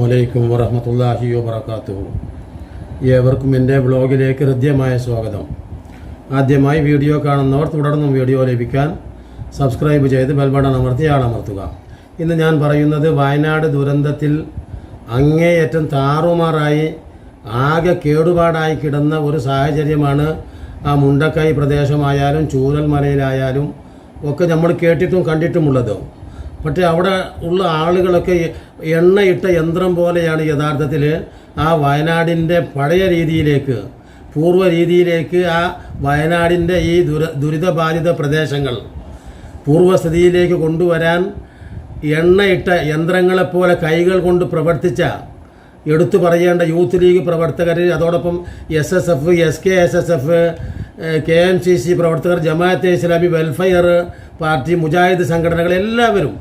വലൈക്കും വറഹമത്തല്ലാഹി വബർക്കാത്തു ഏവർക്കും എന്റെ ബ്ലോഗിലേക്ക് ഹൃദ്യമായ സ്വാഗതം. ആദ്യമായി വീഡിയോ കാണുന്നവർ തുടർന്നും വീഡിയോ ലഭിക്കാൻ സബ്സ്ക്രൈബ് ചെയ്ത് ബെൽബട്ടൺ അമർത്തി ആളമർത്തുക. ഇന്ന് ഞാൻ പറയുന്നത് വയനാട് ദുരന്തത്തിൽ അങ്ങേയറ്റം താറുമാറായി ആകെ കേടുപാടായി കിടന്ന ഒരു സാഹചര്യമാണ് ആ മുണ്ടക്കൈ പ്രദേശമായാലും ചൂരൽമലയിലായാലും ഒക്കെ നമ്മൾ കേട്ടിട്ടും കണ്ടിട്ടുമുള്ളത്. പക്ഷേ അവിടെ ഉള്ള ആളുകളൊക്കെ എണ്ണയിട്ട യന്ത്രം പോലെയാണ് യഥാർത്ഥത്തിൽ ആ വയനാടിന്റെ പഴയ രീതിയിലേക്ക് പൂർവ രീതിയിലേക്ക് ആ വയനാടിന്റെ ഈ ദുര ദുരിതബാധിത പ്രദേശങ്ങൾ പൂർവസ്ഥിതിയിലേക്ക് കൊണ്ടുവരാൻ എണ്ണയിട്ട യന്ത്രങ്ങളെപ്പോലെ കൈകൾ കൊണ്ട് പ്രവർത്തിച്ച എടുത്തു പറയേണ്ട യൂത്ത് ലീഗ് പ്രവർത്തകർ അതോടൊപ്പം S S F S K S S F K M C C പ്രവർത്തകർ ജമാഅത്തെ ഇസ്ലാമി വെൽഫെയർ പാർട്ടി മുജാഹിദ് സംഘടനകൾ എല്ലാവരും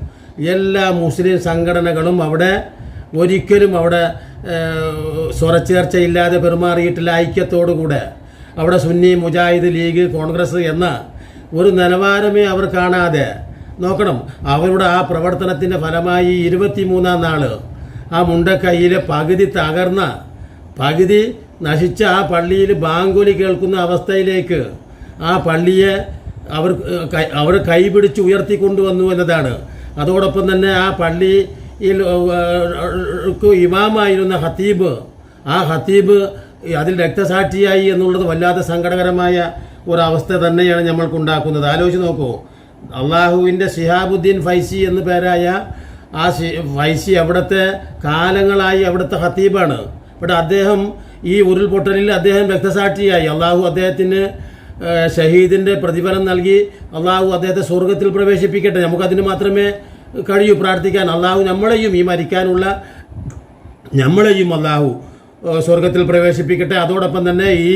എല്ലാ മുസ്ലിം സംഘടനകളും അവിടെ ഒരിക്കലും അവിടെ സ്വരച്ചേർച്ചയില്ലാതെ പെരുമാറിയിട്ടില്ല ഐക്യത്തോടുകൂടെ. അവിടെ സുന്നി മുജാഹിദ് ലീഗ് കോൺഗ്രസ് എന്ന ഒരു നിലവാരമേ അവർ കാണാതെ. നോക്കണം അവരുടെ ആ പ്രവർത്തനത്തിന്റെ ഫലമായി ഇരുപത്തിമൂന്നാം നാൾ ആ മുണ്ടക്കൈയിലെ പകുതി തകർന്ന പകുതി നശിച്ച ആ പള്ളിയിൽ ബാങ്കുലി കേൾക്കുന്ന അവസ്ഥയിലേക്ക് ആ പള്ളിയെ അവർ അവർ കൈപിടിച്ച് ഉയർത്തിക്കൊണ്ടുവന്നു എന്നതാണ്. അതോടൊപ്പം തന്നെ ആ പള്ളിയിൽ ഇമാമായിരുന്ന ഹത്തീബ് ആ ഹത്തീബ് അതിൽ രക്തസാക്ഷിയായി എന്നുള്ളത് വല്ലാതെ സങ്കടകരമായ ഒരവസ്ഥ തന്നെയാണ് നമ്മൾക്കുണ്ടാക്കുന്നത്. ആലോചിച്ച് നോക്കൂ. അള്ളാഹുവിന്റെ ഷിഹാബുദ്ദീൻ ഫൈസി എന്ന് പേരായ ആ ഫൈസി അവിടുത്തെ കാലങ്ങളായി അവിടുത്തെ ഹത്തീബാണ്. ഇവിടെ അദ്ദേഹം ഈ ഉരുൾപൊട്ടലിൽ അദ്ദേഹം രക്തസാക്ഷിയായി. അള്ളാഹു അദ്ദേഹത്തിന് ഷഹീദിന്റെ പ്രതിഫലം നൽകി അള്ളാഹു അദ്ദേഹത്തെ സ്വർഗത്തിൽ പ്രവേശിപ്പിക്കട്ടെ. നമുക്കതിന് മാത്രമേ കഴിയൂ പ്രാർത്ഥിക്കാൻ. അള്ളാഹു നമ്മളെയും ഈ മരിക്കാനുള്ള നമ്മളെയും അള്ളാഹു സ്വർഗത്തിൽ പ്രവേശിപ്പിക്കട്ടെ. അതോടൊപ്പം തന്നെ ഈ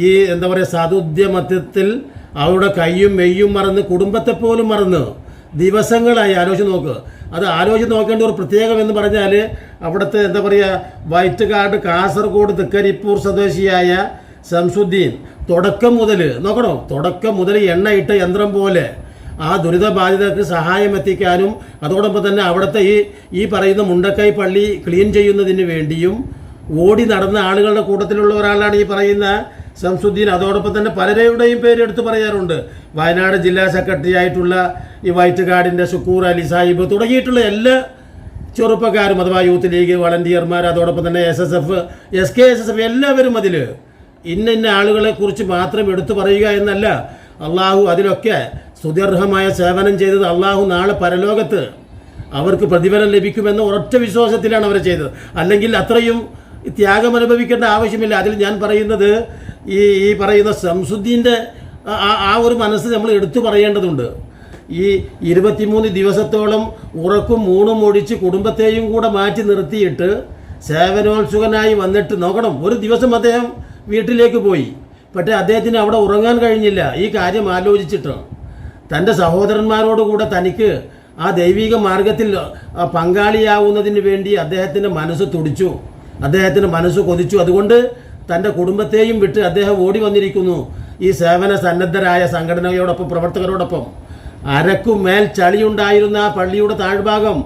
ഈ എന്താ പറയുക സാധുദ്യമത്യത്തിൽ അവരുടെ കൈയും മെയ്യും മറന്ന് കുടുംബത്തെ പോലും മറന്ന് ദിവസങ്ങളായി ആലോചിച്ച് നോക്ക്. അത് ആലോചിച്ച് നോക്കേണ്ട ഒരു പ്രത്യേകം എന്ന് പറഞ്ഞാൽ അവിടുത്തെ എന്താ പറയുക കാർഡ് കാസർഗോഡ് തൃക്കരിപ്പൂർ സ്വദേശിയായ ശംസുദ്ദീൻ തുടക്കം മുതൽ നോക്കണോ തുടക്കം മുതൽ എണ്ണയിട്ട യന്ത്രം പോലെ ആ ദുരിതബാധിതർക്ക് സഹായം എത്തിക്കാനും അതോടൊപ്പം തന്നെ അവിടുത്തെ ഈ ഈ പറയുന്ന മുണ്ടക്കൈ പള്ളി ക്ലീൻ ചെയ്യുന്നതിന് വേണ്ടിയും ഓടി നടന്ന ആളുകളുടെ കൂട്ടത്തിലുള്ള ഒരാളാണ് ഈ പറയുന്ന ശംസുദ്ദീൻ. അതോടൊപ്പം തന്നെ പലരുടെയും പേര് എടുത്തു പറയാറുണ്ട്. വയനാട് ജില്ലാ സെക്രട്ടറി ആയിട്ടുള്ള ഈ വൈറ്റ് വൈറ്റുകാടിന്റെ ഷുക്കൂർ അലി സാഹിബ് തുടങ്ങിയിട്ടുള്ള എല്ലാ ചെറുപ്പക്കാരും അഥവാ യൂത്ത് ലീഗ് വളണ്ടിയർമാർ അതോടൊപ്പം തന്നെ S S F S K S S F എല്ലാവരും അതിൽ ഇന്ന ഇന്ന ആളുകളെ കുറിച്ച് മാത്രം എടുത്തു പറയുക എന്നല്ല അള്ളാഹു അതിലൊക്കെ സ്തുത്യർഹമായ സേവനം ചെയ്തത്. അള്ളാഹു നാളെ പരലോകത്ത് അവർക്ക് പ്രതിഫലം ലഭിക്കുമെന്ന ഒരൊറ്റ വിശ്വാസത്തിലാണ് അവർ ചെയ്തത്. അല്ലെങ്കിൽ അത്രയും ത്യാഗം അനുഭവിക്കേണ്ട ആവശ്യമില്ല. അതിൽ ഞാൻ പറയുന്നത് ഈ ഈ പറയുന്ന സംസുദ്ദീന്റെ ആ ആ ഒരു മനസ്സ് നമ്മൾ എടുത്തു പറയേണ്ടതുണ്ട്. ഈ ഇരുപത്തിമൂന്ന് ദിവസത്തോളം ഉറക്കും മൂണും ഒഴിച്ച് കുടുംബത്തെയും കൂടെ മാറ്റി നിർത്തിയിട്ട് സേവനോത്സുകനായി വന്നിട്ട് നോക്കണം. ഒരു ദിവസം അദ്ദേഹം വീട്ടിലേക്ക് പോയി. പക്ഷേ അദ്ദേഹത്തിന് അവിടെ ഉറങ്ങാൻ കഴിഞ്ഞില്ല. ഈ കാര്യം ആലോചിച്ചിട്ട്. തന്റെ സഹോദരന്മാരോടുകൂടെ തനിക്ക് ആ ദൈവിക മാർഗത്തിൽ പങ്കാളിയാവുന്നതിന് വേണ്ടി അദ്ദേഹത്തിന്റെ മനസ്സ് തുടിച്ചു. അദ്ദേഹത്തിന്റെ മനസ്സ് കൊതിച്ചു. അതുകൊണ്ട് തന്റെ കുടുംബത്തെയും വിട്ട് അദ്ദേഹം ഓടി വന്നിരിക്കുന്നു. ഈ സേവന സന്നദ്ധരായ സംഘടനയോടൊപ്പം പ്രവർത്തകരോടൊപ്പം. അരക്കും മേൽ ചളിയുണ്ടായിരുന്ന ആ പള്ളിയുടെ താഴ്ഭാഗം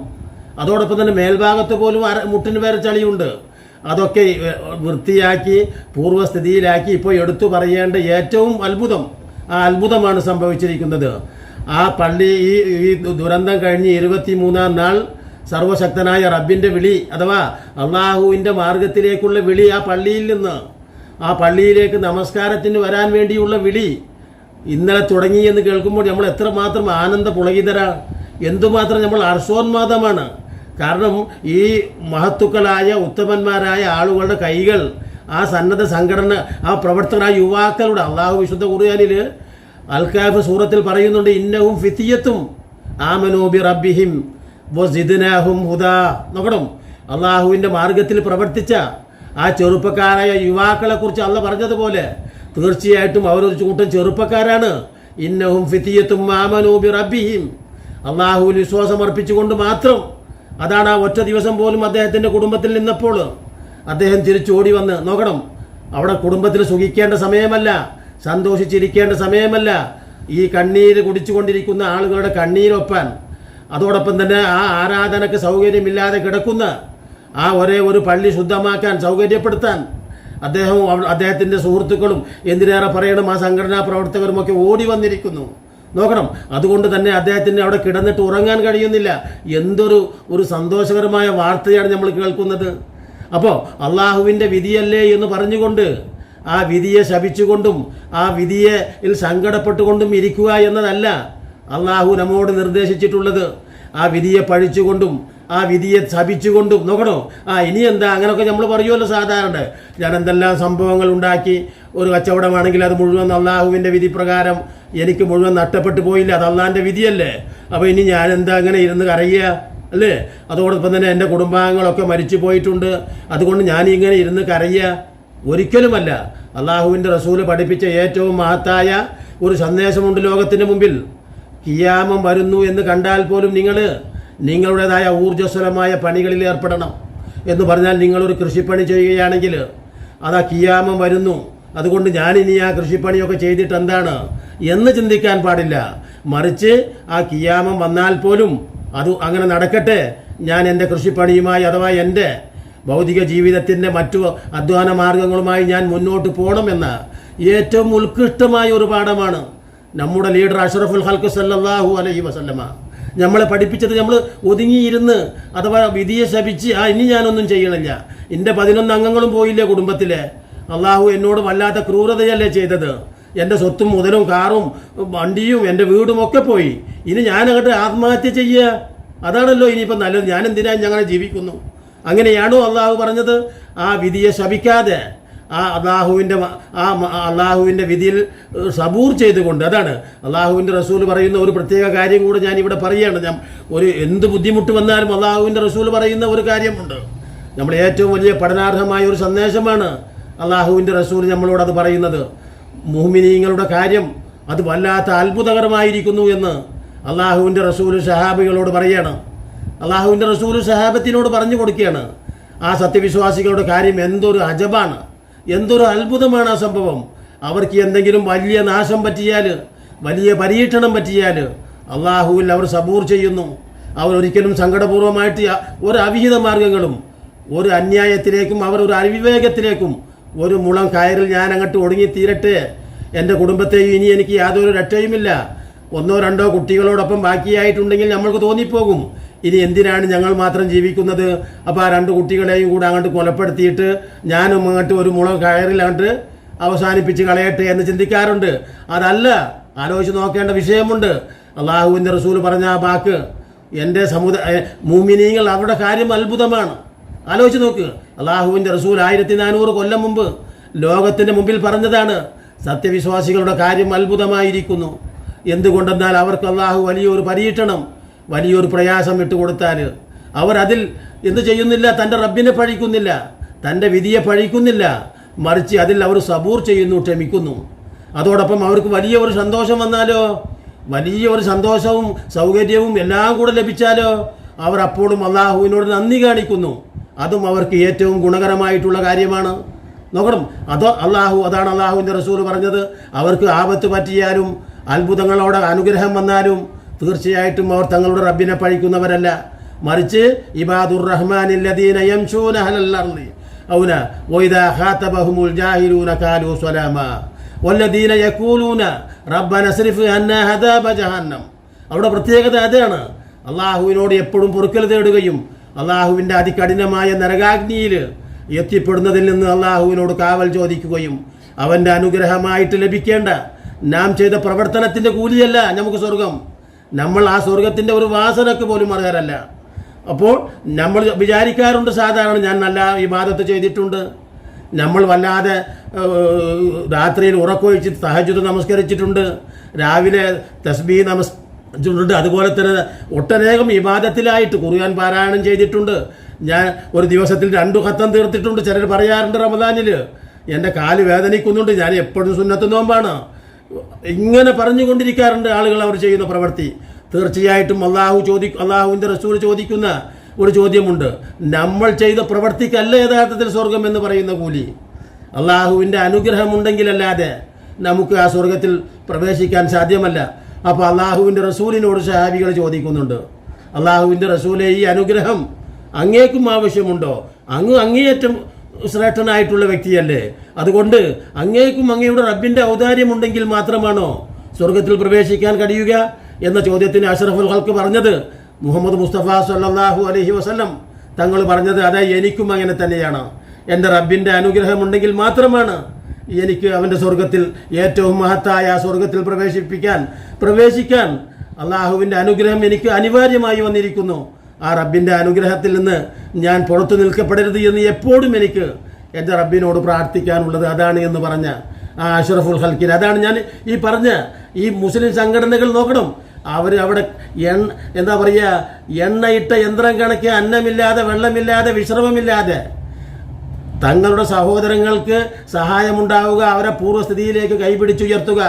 അതോടൊപ്പം തന്നെ മേൽഭാഗത്ത് പോലും അര മുട്ടിന് പേരെ ചളിയുണ്ട്. അതൊക്കെ വൃത്തിയാക്കി പൂർവസ്ഥിതിയിലാക്കി ഇപ്പോൾ എടുത്തു പറയേണ്ട ഏറ്റവും അത്ഭുതം ആ അത്ഭുതമാണ് സംഭവിച്ചിരിക്കുന്നത്. ആ പള്ളി ഈ ഈ ദുരന്തം കഴിഞ്ഞ് ഇരുപത്തി മൂന്നാം നാൾ സർവശക്തനായ റബ്ബിന്റെ വിളി അഥവാ അള്ളാഹുവിന്റെ മാർഗത്തിലേക്കുള്ള വിളി ആ പള്ളിയിൽ നിന്ന് ആ പള്ളിയിലേക്ക് നമസ്കാരത്തിന് വരാൻ വേണ്ടിയുള്ള വിളി ഇന്നലെ തുടങ്ങി എന്ന് കേൾക്കുമ്പോൾ നമ്മൾ എത്രമാത്രം ആനന്ദ പുളകിതരാണ്. എന്തുമാത്രം നമ്മൾ ഹർഷോന്മാദമാണ് കാരണം ഈ മഹത്തുക്കളായ ഉത്തമന്മാരായ ആളുകളുടെ കൈകൾ ആ സന്നദ്ധ സംഘടന ആ പ്രവർത്തകരായ യുവാക്കളുടെ അള്ളാഹു വിശുദ്ധ ഖുർആനിൽ അൽക്കാഫ് സൂറത്തിൽ പറയുന്നുണ്ട് ഇന്നവും ഫിത്തിയത്തും ആമനോബി റബ്ബിഹിം വസിദ്നാഹും ഹുദാ. നോക്കണം? അള്ളാഹുവിന്റെ മാർഗത്തിൽ പ്രവർത്തിച്ച ആ ചെറുപ്പക്കാരായ യുവാക്കളെ കുറിച്ച് അള്ള പറഞ്ഞതുപോലെ തീർച്ചയായിട്ടും അവരൊരു കൂട്ടം ചെറുപ്പക്കാരാണ്. ഇന്നവും ഫിത്തിയത്തും ആമനോബി റബ്ബിഹിം അള്ളാഹുവിൽ വിശ്വാസം അർപ്പിച്ചുകൊണ്ട് മാത്രം അതാണ് ആ ഒറ്റ ദിവസം പോലും അദ്ദേഹത്തിന്റെ കുടുംബത്തിൽ നിന്നപ്പോൾ അദ്ദേഹം തിരിച്ചോടി വന്ന് നോക്കണം അവിടെ കുടുംബത്തിൽ സുഖിക്കേണ്ട സമയമല്ല സന്തോഷിച്ചിരിക്കേണ്ട സമയമല്ല. ഈ കണ്ണീര് കുടിച്ചുകൊണ്ടിരിക്കുന്ന ആളുകളുടെ കണ്ണീരൊപ്പാൻ അതോടൊപ്പം തന്നെ ആ ആരാധനക്ക് സൗകര്യമില്ലാതെ കിടക്കുന്ന ആ ഒരേ ഒരു പള്ളി ശുദ്ധമാക്കാൻ സൗകര്യപ്പെടുത്താൻ അദ്ദേഹവും അദ്ദേഹത്തിന്റെ സുഹൃത്തുക്കളും എന്തിനേറെ പറയണം ആ സംഘടനാ പ്രവർത്തകരുമൊക്കെ ഓടി വന്നിരിക്കുന്നു. നോക്കണം. അതുകൊണ്ട് തന്നെ അദ്ദേഹത്തിന് അവിടെ കിടന്നിട്ട് ഉറങ്ങാൻ കഴിയുന്നില്ല. എന്തൊരു ഒരു സന്തോഷകരമായ വാർത്തയാണ് നമ്മൾ കേൾക്കുന്നത്. അപ്പോൾ അള്ളാഹുവിന്റെ വിധിയല്ലേ എന്ന് പറഞ്ഞുകൊണ്ട് ആ വിധിയെ ശപിച്ചുകൊണ്ടും ആ വിധിയെ സങ്കടപ്പെട്ടുകൊണ്ടും ഇരിക്കുക എന്നതല്ല അള്ളാഹു നമ്മോട് നിർദ്ദേശിച്ചിട്ടുള്ളത്. ആ വിധിയെ പഴിച്ചുകൊണ്ടും ആ വിധിയെ ശപിച്ചുകൊണ്ടും നോക്കണോ? ആ ഇനി എന്താ അങ്ങനെയൊക്കെ നമ്മൾ പറയുമല്ലോ സാധാരണ. ഞാൻ എന്തെല്ലാം സംഭവങ്ങൾ ഉണ്ടാക്കി? ഒരു കച്ചവടമാണെങ്കിൽ അത് മുഴുവൻ അള്ളാഹുവിന്റെ വിധി പ്രകാരം എനിക്ക് മുഴുവൻ നഷ്ടപ്പെട്ടു പോയില്ല. അത് അള്ളാഹിന്റെ വിധിയല്ലേ? അപ്പോൾ ഇനി ഞാൻ എന്താ അങ്ങനെ ഇരുന്ന് കരയുക? അല്ലേ? അതോടൊപ്പം തന്നെ എന്റെ കുടുംബാംഗങ്ങളൊക്കെ മരിച്ചു പോയിട്ടുണ്ട്. അതുകൊണ്ട് ഞാൻ ഇങ്ങനെ ഇരുന്ന് കരയുക ഒരിക്കലുമല്ല. അള്ളാഹുവിന്റെ റസൂൽ പഠിപ്പിച്ച ഏറ്റവും മഹത്തായ ഒരു സന്ദേശമുണ്ട് ലോകത്തിന് മുമ്പിൽ. കിയാമം വരുന്നു എന്ന് കണ്ടാൽ പോലും നിങ്ങൾ നിങ്ങളുടേതായ ഊർജസ്വലമായ പണികളിൽ ഏർപ്പെടണം എന്ന് പറഞ്ഞാൽ നിങ്ങളൊരു കൃഷിപ്പണി ചെയ്യുകയാണെങ്കിൽ അതാ കിയാമം വരുന്നു. അതുകൊണ്ട് ഞാനിനി ആ കൃഷിപ്പണിയൊക്കെ ചെയ്തിട്ട് എന്താണ് എന്ന് ചിന്തിക്കാൻ പാടില്ല. മറിച്ച് ആ കിയാമം വന്നാൽ പോലും അത് അങ്ങനെ നടക്കട്ടെ. ഞാൻ എന്റെ കൃഷിപ്പണിയുമായി അഥവാ എന്റെ ഭൗതിക ജീവിതത്തിന്റെ മറ്റു അധ്വാന മാർഗങ്ങളുമായി ഞാൻ മുന്നോട്ട് പോകണമെന്ന ഏറ്റവും ഉത്കൃഷ്ടമായ ഒരു പാഠമാണ് നമ്മുടെ ലീഡർ അഷറഫുൽ ഹൽക്ക് സല്ലാഹു അലൈഹി വസല്ലമ. നമ്മളെ പഠിപ്പിച്ചത് നമ്മൾ ഒതുങ്ങിയിരുന്ന് അഥവാ വിധിയെ ശപിച്ച് ആ ഇനി ഞാനൊന്നും ചെയ്യണില്ല. എന്റെ പതിനൊന്ന് അംഗങ്ങളും പോയില്ലേ കുടുംബത്തിലെ. അള്ളാഹു എന്നോട് വല്ലാത്ത ക്രൂരതയല്ലേ ചെയ്തത്. എന്റെ സ്വത്തും മുതലും കാറും വണ്ടിയും എന്റെ വീടും ഒക്കെ പോയി. ഇനി ഞാനങ്ങോട്ട് ആത്മഹത്യ ചെയ്യുക അതാണല്ലോ ഇനിയിപ്പോൾ നല്ലത്. ഞാൻ എന്തിനാ ഞങ്ങനെ ജീവിക്കുന്നു? അങ്ങനെയാണോ അള്ളാഹു പറഞ്ഞത്? ആ വിധിയെ ശപിക്കാതെ ആ അള്ളാഹുവിന്റെ ആ അള്ളാഹുവിന്റെ വിധിയിൽ സബൂർ ചെയ്തുകൊണ്ട് അതാണ്. അള്ളാഹുവിന്റെ റസൂൽ പറയുന്ന ഒരു പ്രത്യേക കാര്യം കൂടെ ഞാൻ ഇവിടെ പറയുകയാണ് ഞാൻ ഒരു എന്ത് ബുദ്ധിമുട്ട് വന്നാലും അള്ളാഹുവിന്റെ റസൂൽ പറയുന്ന ഒരു കാര്യമുണ്ട് നമ്മൾ ഏറ്റവും വലിയ പഠനാർഹമായ ഒരു സന്ദേശമാണ് അള്ളാഹുവിന്റെ റസൂൽ നമ്മളോട് അത് പറയുന്നത്. മുഹ്മിനീങ്ങളുടെ കാര്യം അത് വല്ലാത്ത അത്ഭുതകരമായിരിക്കുന്നു എന്ന് അള്ളാഹുവിന്റെ റസൂൽ സഹാബികളോട് പറയാണ്. അള്ളാഹുവിന്റെ റസൂൽ സഹാബത്തിനോട് പറഞ്ഞു കൊടുക്കുകയാണ്. ആ സത്യവിശ്വാസികളുടെ കാര്യം എന്തൊരു അജബാണ്. എന്തൊരു അത്ഭുതമാണ് ആ സംഭവം. അവർക്ക് എന്തെങ്കിലും വലിയ നാശം പറ്റിയാൽ വലിയ പരീക്ഷണം പറ്റിയാൽ അള്ളാഹുവിൽ അവർ സബൂർ ചെയ്യുന്നു. അവർ ഒരിക്കലും സങ്കടപൂർവമായിട്ട് ഒരു അവിഹിത മാർഗങ്ങളും ഒരു അന്യായത്തിലേക്കും അവർ ഒരു അവിവേകത്തിലേക്കും ഒരു മുളം കയറിൽ ഞാൻ അങ്ങോട്ട് ഒടുങ്ങി തീരട്ടെ എന്റെ കുടുംബത്തെയും ഇനി എനിക്ക് യാതൊരു രക്ഷയുമില്ല. ഒന്നോ രണ്ടോ കുട്ടികളോടൊപ്പം ബാക്കിയായിട്ടുണ്ടെങ്കിൽ നമ്മൾക്ക് തോന്നിപ്പോകും. ഇനി എന്തിനാണ് ഞങ്ങൾ മാത്രം ജീവിക്കുന്നത്? അപ്പോൾ ആ രണ്ട് കുട്ടികളെയും കൂടെ അങ്ങോട്ട് കൊലപ്പെടുത്തിയിട്ട് ഞാനും അങ്ങോട്ട് ഒരു മുളക് കയറിൽ അങ്ങോട്ട് അവസാനിപ്പിച്ച് കളയട്ടെ എന്ന് ചിന്തിക്കാറുണ്ട്. അതല്ല ആലോചിച്ച് നോക്കേണ്ട വിഷയമുണ്ട്. അള്ളാഹുവിന്റെ റസൂൽ പറഞ്ഞ ആ വാക്ക് എന്റെ സമുദായ മൂമിനീങ്ങൾ അവരുടെ കാര്യം അത്ഭുതമാണ്. ആലോചിച്ച് നോക്ക്. അള്ളാഹുവിന്റെ റസൂൽ ആയിരത്തി നാനൂറ് കൊല്ലം മുമ്പ് ലോകത്തിന്റെ മുമ്പിൽ പറഞ്ഞതാണ് സത്യവിശ്വാസികളുടെ കാര്യം അത്ഭുതമായിരിക്കുന്നു. എന്തുകൊണ്ടെന്നാൽ അവർക്ക് അള്ളാഹു വലിയൊരു പരീക്ഷണം വലിയൊരു പ്രയാസം ഇട്ട് കൊടുത്താൽ. അവർ അതിൽ എന്ത് ചെയ്യുന്നില്ല? തന്റെ റബ്ബിനെ പഴിക്കുന്നില്ല തന്റെ വിധിയെ പഴിക്കുന്നില്ല. മറിച്ച് അതിൽ അവർ സബൂർ ചെയ്യുന്നു ക്ഷമിക്കുന്നു. അതോടൊപ്പം അവർക്ക് വലിയ ഒരു സന്തോഷം വന്നാലോ? വലിയ ഒരു സന്തോഷവും സൗകര്യവും എല്ലാം കൂടെ ലഭിച്ചാലോ? അവർ അപ്പോഴും അള്ളാഹുവിനോട് നന്ദി കാണിക്കുന്നു. അതും അവർക്ക് ഏറ്റവും ഗുണകരമായിട്ടുള്ള കാര്യമാണ്. നോക്കണം. അതോ അള്ളാഹു അതാണ് അള്ളാഹുവിന്റെ റസൂൽ പറഞ്ഞത്. അവർക്ക് ആപത്ത് പറ്റിയാലും അത്ഭുതങ്ങളോടെ അനുഗ്രഹം വന്നാലും തീർച്ചയായിട്ടും അവർ തങ്ങളുടെ റബ്ബിനെ പഴിക്കുന്നവരല്ല. മറിച്ച് ഇബാദുർ റഹ്മാനില്ലദീന യംശൂന അലൽ അർളി ഔന വല്ലദീന ജഹന്നം. അവിടെ പ്രത്യേകത അതാണ്. അള്ളാഹുവിനോട് എപ്പോഴും പൊറുക്കൽ തേടുകയും അള്ളാഹുവിന്റെ അതികഠിനമായ നരകാഗ്നിയിൽ എത്തിപ്പെടുന്നതിൽ നിന്ന് അള്ളാഹുവിനോട് കാവൽ ചോദിക്കുകയും അവന്റെ അനുഗ്രഹമായിട്ട് ലഭിക്കേണ്ട നാം ചെയ്ത പ്രവർത്തനത്തിന്റെ കൂലിയല്ല നമുക്ക് സ്വർഗം. നമ്മൾ ആ സ്വർഗത്തിന്റെ ഒരു വാസനക്ക് പോലും അറിയാറല്ല അപ്പോൾ നമ്മൾ വിചാരിക്കാറുണ്ട് സാധാരണ ഞാൻ നല്ല വിവാദത്ത് ചെയ്തിട്ടുണ്ട്. നമ്മൾ വല്ലാതെ രാത്രിയിൽ ഉറക്കൊഴിച്ച് സഹജുദ് നമസ്കരിച്ചിട്ടുണ്ട്. രാവിലെ തസ്ബീ നമസ്കരിച്ചിട്ടുണ്ട് അതുപോലെ തന്നെ ഒട്ടനേകം വിവാദത്തിലായിട്ട് ഖുർആൻ പാരായണം ചെയ്തിട്ടുണ്ട്. ഞാൻ ഒരു ദിവസത്തിൽ രണ്ടു ഖത്തം തീർത്തിട്ടുണ്ട്. ചിലർ പറയാറുണ്ട് റമദാനിൽ എന്റെ കാൽ വേദനിക്കുന്നുണ്ട്. ഞാൻ എപ്പോഴും സുന്നത്ത് നോമ്പാണ്. ഇങ്ങനെ പറഞ്ഞുകൊണ്ടിരിക്കാറുണ്ട് ആളുകൾ അവർ ചെയ്യുന്ന പ്രവൃത്തി. തീർച്ചയായിട്ടും അള്ളാഹു ചോദി അള്ളാഹുവിന്റെ റസൂൽ ചോദിക്കുന്ന ഒരു ചോദ്യമുണ്ട്. നമ്മൾ ചെയ്ത പ്രവൃത്തിക്കല്ല യഥാർത്ഥത്തിൽ സ്വർഗം എന്ന് പറയുന്ന കൂലി. അള്ളാഹുവിന്റെ അനുഗ്രഹമുണ്ടെങ്കിലല്ലാതെ നമുക്ക് ആ സ്വർഗത്തിൽ പ്രവേശിക്കാൻ സാധ്യമല്ല. അപ്പോൾ അള്ളാഹുവിന്റെ റസൂലിനോട് സഹാബികൾ ചോദിക്കുന്നുണ്ട്. അള്ളാഹുവിന്റെ റസൂലെ ഈ അനുഗ്രഹം അങ്ങേക്കും ആവശ്യമുണ്ടോ? അങ്ങ് അങ്ങേയറ്റം ശ്രേഷ്ഠനായിട്ടുള്ള വ്യക്തിയല്ലേ? അതുകൊണ്ട് അങ്ങേക്കും അങ്ങയുടെ റബ്ബിന്റെ ഔദാര്യമുണ്ടെങ്കിൽ മാത്രമാണോ സ്വർഗത്തിൽ പ്രവേശിക്കാൻ കഴിയുക എന്ന ചോദ്യത്തിന് അഷറഫുൽ ഹൽക്ക് പറഞ്ഞത്? മുഹമ്മദ് മുസ്തഫ സല്ലല്ലാഹു അലഹി വസല്ലം തങ്ങൾ പറഞ്ഞത് അതെ എനിക്കും അങ്ങനെ തന്നെയാണ്. എന്റെ റബ്ബിന്റെ അനുഗ്രഹമുണ്ടെങ്കിൽ മാത്രമാണ് എനിക്ക് അവന്റെ സ്വർഗത്തിൽ ഏറ്റവും മഹത്തായ സ്വർഗത്തിൽ പ്രവേശിപ്പിക്കാൻ പ്രവേശിക്കാൻ. അള്ളാഹുവിന്റെ അനുഗ്രഹം എനിക്ക് അനിവാര്യമായി വന്നിരിക്കുന്നു. ആ റബ്ബിന്റെ അനുഗ്രഹത്തിൽ നിന്ന് ഞാൻ പുറത്തു നിൽക്കപ്പെടരുത് എന്ന് എപ്പോഴും എനിക്ക് എന്റെ റബ്ബിനോട് പ്രാർത്ഥിക്കാനുള്ളത് അതാണ് എന്ന് പറഞ്ഞ ആ അഷ്റഫുൽ ഹൽക്കിൻ അതാണ് ഞാൻ ഈ പറഞ്ഞ ഈ മുസ്ലിം സംഘടനകൾ നോക്കണം. അവർ അവിടെ എണ്ണ എന്താ പറയുക എണ്ണയിട്ട യന്ത്രം കണക്ക് അന്നമില്ലാതെ വെള്ളമില്ലാതെ വിശ്രമമില്ലാതെ. തങ്ങളുടെ സഹോദരങ്ങൾക്ക് സഹായമുണ്ടാവുക അവരെ പൂർവസ്ഥിതിയിലേക്ക് കൈപിടിച്ചുയർത്തുക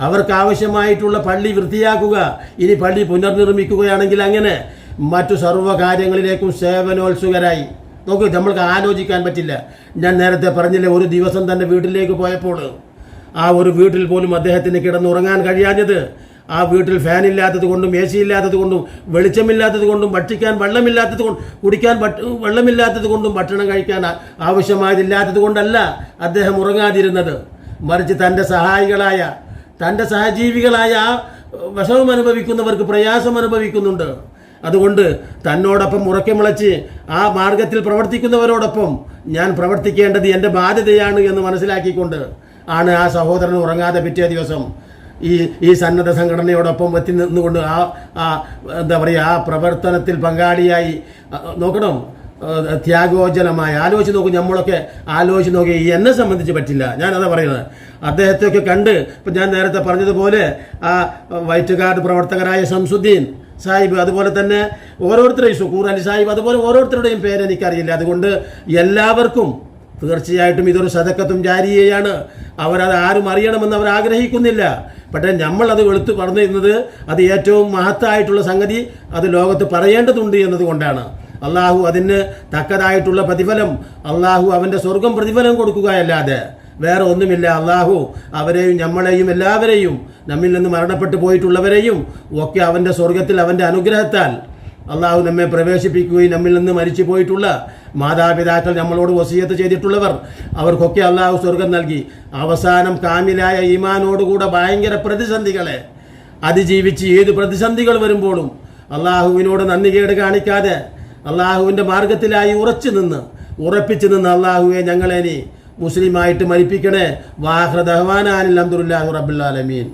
അവർക്ക് ആവശ്യമായിട്ടുള്ള പള്ളി വൃത്തിയാക്കുക ഇനി പള്ളി പുനർനിർമ്മിക്കുകയാണെങ്കിൽ അങ്ങനെ മറ്റു സർവകാര്യങ്ങളിലേക്കും സേവനോത്സുകരായി. നോക്കൂ നമ്മൾക്ക് ആലോചിക്കാൻ പറ്റില്ല. ഞാൻ നേരത്തെ പറഞ്ഞില്ലേ ഒരു ദിവസം തന്നെ വീട്ടിലേക്ക് പോയപ്പോൾ ആ ഒരു വീട്ടിൽ പോലും അദ്ദേഹത്തിന് കിടന്നുറങ്ങാൻ കഴിയാഞ്ഞത്. ആ വീട്ടിൽ ഫാൻ ഇല്ലാത്തത് കൊണ്ടും എ സി ഇല്ലാത്തത് കൊണ്ടും വെളിച്ചമില്ലാത്തത് കൊണ്ടും ഭക്ഷിക്കാൻ വെള്ളമില്ലാത്തത് കൊണ്ട് കുടിക്കാൻ വെള്ളമില്ലാത്തത് കൊണ്ടും ഭക്ഷണം കഴിക്കാൻ ആവശ്യമായതില്ലാത്തത് കൊണ്ടല്ല അദ്ദേഹം ഉറങ്ങാതിരുന്നത്. മറിച്ച് തന്റെ സഹായികളായ തന്റെ സഹജീവികളായ വിഷമം അനുഭവിക്കുന്നവർക്ക് പ്രയാസം അനുഭവിക്കുന്നുണ്ട്. അതുകൊണ്ട് തന്നോടൊപ്പം ഉറക്കമിളച്ച് ആ മാർഗത്തിൽ പ്രവർത്തിക്കുന്നവരോടൊപ്പം ഞാൻ പ്രവർത്തിക്കേണ്ടത് എന്റെ ബാധ്യതയാണ് എന്ന് മനസ്സിലാക്കിക്കൊണ്ട് ആണ് ആ സഹോദരൻ ഉറങ്ങാതെ പിറ്റേ ദിവസം ഈ ഈ സന്നദ്ധ സംഘടനയോടൊപ്പം എത്തി നിന്നുകൊണ്ട് ആ ആ എന്താ പറയുക ആ പ്രവർത്തനത്തിൽ പങ്കാളിയായി നോക്കണം? ത്യാഗോജനമായി ആലോചിച്ച് നോക്കും നമ്മളൊക്കെ ആലോചിച്ച് നോക്കി എന്നെ സംബന്ധിച്ച് പറ്റില്ല. ഞാനതാ പറയുന്നത്. അദ്ദേഹത്തെയൊക്കെ കണ്ട് ഇപ്പം ഞാൻ നേരത്തെ പറഞ്ഞതുപോലെ ആ വൈറ്റ് കാർഡ് പ്രവർത്തകരായ ശംസുദ്ദീൻ സാഹിബ് അതുപോലെ തന്നെ ഓരോരുത്തരെയും സുക്കൂർ അലി സാഹിബ് അതുപോലെ ഓരോരുത്തരുടെയും പേര് എനിക്കറിയില്ല. അതുകൊണ്ട് എല്ലാവർക്കും തീർച്ചയായിട്ടും ഇതൊരു സദക്കത്തും ജാരിയയാണ്. അവരത് ആരും അറിയണമെന്ന് അവർ ആഗ്രഹിക്കുന്നില്ല. പക്ഷേ നമ്മൾ അത് വെളുത്ത് പറഞ്ഞിരുന്നത് അത് ഏറ്റവും മഹത്തായിട്ടുള്ള സംഗതി അത് ലോകത്ത് പറയേണ്ടതുണ്ട് എന്നതുകൊണ്ടാണ്. അള്ളാഹു അതിന് തക്കതായിട്ടുള്ള പ്രതിഫലം അള്ളാഹു അവന്റെ സ്വർഗം പ്രതിഫലം കൊടുക്കുകയല്ലാതെ വേറെ ഒന്നുമില്ല. അള്ളാഹു അവരെയും നമ്മളെയും എല്ലാവരെയും നമ്മിൽ നിന്ന് മരണപ്പെട്ടു പോയിട്ടുള്ളവരെയും ഒക്കെ അവന്റെ സ്വർഗത്തിൽ അവന്റെ അനുഗ്രഹത്താൽ അള്ളാഹു നമ്മെ പ്രവേശിപ്പിക്കുകയും നമ്മിൽ നിന്ന് മരിച്ചു പോയിട്ടുള്ള മാതാപിതാക്കൾ നമ്മളോട് വസീയത്ത് ചെയ്തിട്ടുള്ളവർ അവർക്കൊക്കെ അള്ളാഹു സ്വർഗം നൽകി. അവസാനം കാമിലായ ഈമാനോടുകൂടെ ഭയങ്കര പ്രതിസന്ധികളെ അതിജീവിച്ച് ഏത് പ്രതിസന്ധികൾ വരുമ്പോഴും അള്ളാഹുവിനോട് നന്ദികേട് കാണിക്കാതെ അള്ളാഹുവിന്റെ മാർഗത്തിലായി ഉറച്ചു നിന്ന് ഉറപ്പിച്ചു നിന്ന് അള്ളാഹുവെ ഞങ്ങളെ നീ മുസ്ലിമായിട്ട് മരിപ്പിക്കണേ. വാഹ്റദഹ്വാനാനിൽ അബ്ദുല്ലാഹു റബ്ബുല്ലാലമീൻ